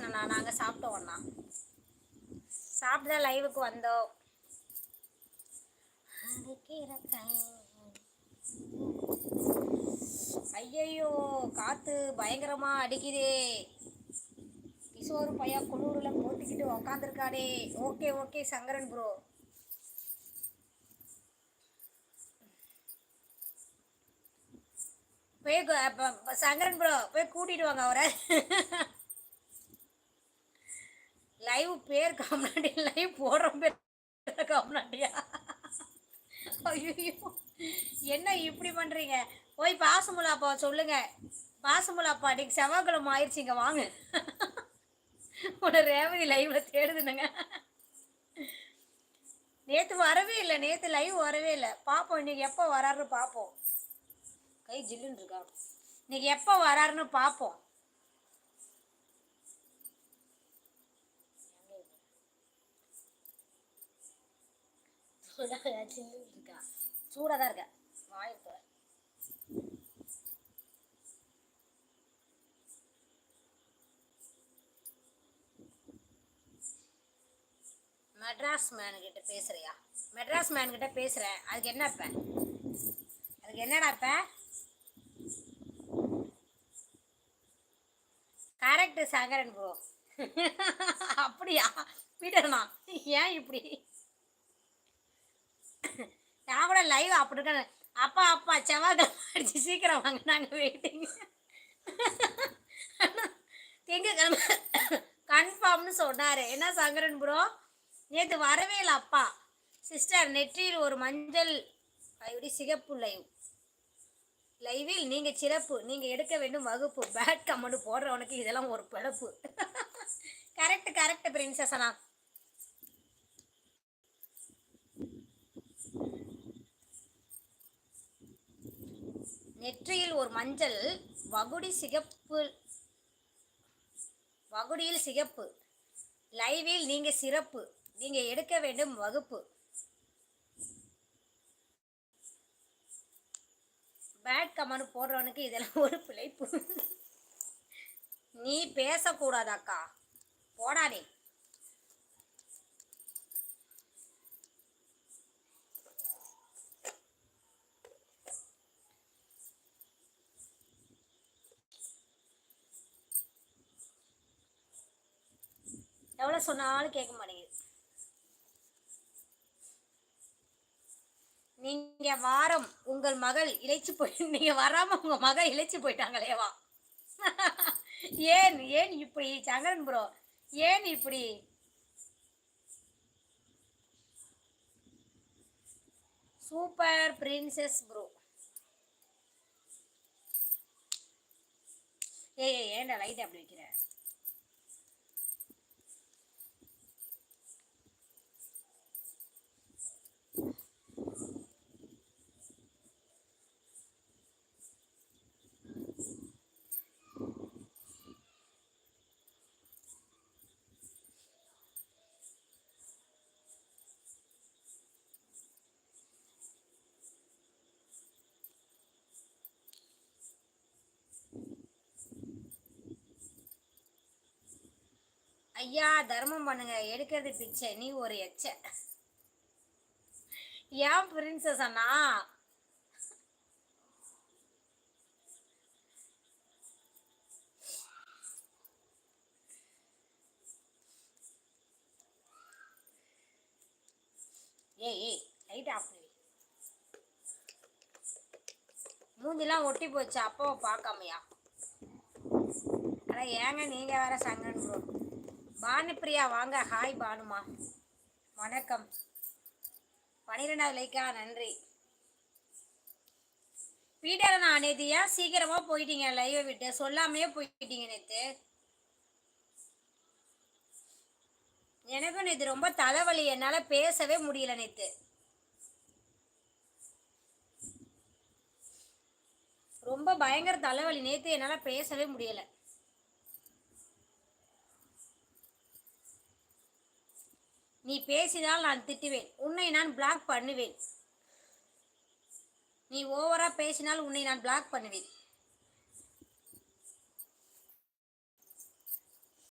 பேசினண்ணா. நாங்கள் சாப்பிட்டோம் அண்ணா சாப்பிட்டு தான் லைவுக்கு வந்தோம். ஐயையோ காத்து பயங்கரமா அடிக்குதே. கிஷோர் பையா குளூரில் போட்டுக்கிட்டு உக்காந்துருக்காடே ஓகே ஓகே சங்கரன் ப்ரோ போய் சங்கரன் ப்ரோ போய் கூட்டிட்டு வாங்க அவரை. லைவ் பேர் காமனாடி லைவ் போடுற பேர் காமனாடியா ஐயோ என்ன இப்படி பண்ணுறீங்க போய் பாசமுலாப்பா சொல்லுங்க. பாசமுலாப்பா இன்னைக்கு செவ்வாய்க்கிழமை ஆயிடுச்சுங்க வாங்க. உன ரேவதி லைவில் தேடுதுனுங்க நேற்று வரவே இல்லை நேற்று லைவ் வரவே இல்லை. பார்ப்போம் இன்னைக்கு எப்போ வராருன்னு பார்ப்போம் கை ஜில்லுன்னு இருக்கா? இன்னைக்கு எப்போ வராருன்னு பார்ப்போம் இருக்கா. சூடாக தான் இருக்கா மெட்ராஸ் மேன் கிட்ட பேசுறியா? மெட்ராஸ் மேன் கிட்ட பேசுறேன். அதுக்கு என்ன இப்ப அதுக்கு என்னடா இப்போ கரெக்ட் சங்கரன் ப்ரோ அப்படியா? பீட்டர்ண்ணா ஏன் இப்படி? நான் கூட லைவ் அப்படி இருக்கேன். அப்பா அப்பா செவ்வாய்க்கிழமை அடிச்சு சீக்கிரம் வாங்க. நாங்கள் வெயிட்டிங் திங்கக்கிழமை கன்ஃபார்ம்னு சொன்னார். என்ன சங்கரன் ப்ரோ நேற்று வரவே இல்லை அப்பா. சிஸ்டர் நெற்றியில் ஒரு மஞ்சள் இப்படி சிகப்பு லைவ் லைவில் நீங்கள் சிறப்பு. நீங்கள் எடுக்க வேண்டும் வகுப்பு. பேட் கமெண்ட் போடுறவனுக்கு இதெல்லாம் ஒரு பிழப்பு. கரெக்ட் கரெக்ட் பிரின்சஸ் நான் நெற்றியில் ஒரு மஞ்சள் வகுடி சிகப்பு வகுடியில் சிகப்பு. லைவில் நீங்க சிறப்பு. நீங்க எடுக்க வேண்டும் வகுப்பு. பேட் கமெண்ட் போடுறவனுக்கு இதெல்லாம் ஒரு பிழைப்பு. நீ பேசக்கூடாதாக்கா போடாதே. எவ்வளோ சொன்னாலும் கேட்க மாட்டேங்குது. நீங்க வாரம் உங்கள் மகள் இழைச்சு போய் நீங்க வராம உங்க மகள் இழைச்சு போயிட்டாங்களேவா ஏன் ஏன் இப்படி சங்கரன் ப்ரோ ஏன் இப்படி? சூப்பர் பிரின்சஸ் ப்ரோ ஏய் ஏன்டா லைட் அப்படி வைக்கிறேன் ஐயா தர்மம் பண்ணுங்க. எடுக்கிறது பிச்சை நீ ஒரு எச்ச. ஏன் பிரின்சஸ் அண்ணா? ஏய் ஏய் லைட் ஆஃப் பண்ணி மூஞ்சிலாம் ஒட்டி போச்சு அப்பாவை பார்க்காமையா? ஆனால் ஏங்க நீங்க வேற சங்கன் ப்ரோ பானுப்பிரியா வாங்க. ஹாய் பானுமா. வணக்கம். பன்னிரெண்டாவது லைக்கா நன்றி. பீட்டர் நான் நேற்று ஏன் சீக்கிரமா போயிட்டீங்க? லைவை விட்டு. சொல்லாமையே போயிட்டீங்க நேற்று எனக்கும் நேற்று ரொம்ப தலைவலி. என்னால் பேசவே முடியல நேற்று ரொம்ப பயங்கர தலைவலி. நேற்று என்னால் பேசவே முடியல. நீ பேசினால் நான் திட்டுவேன். உன்னை நான் பிளாக் பண்ணுவேன். நீ ஓவரா பேசினால் உன்னை நான் பிளாக் பண்ணுவேன்.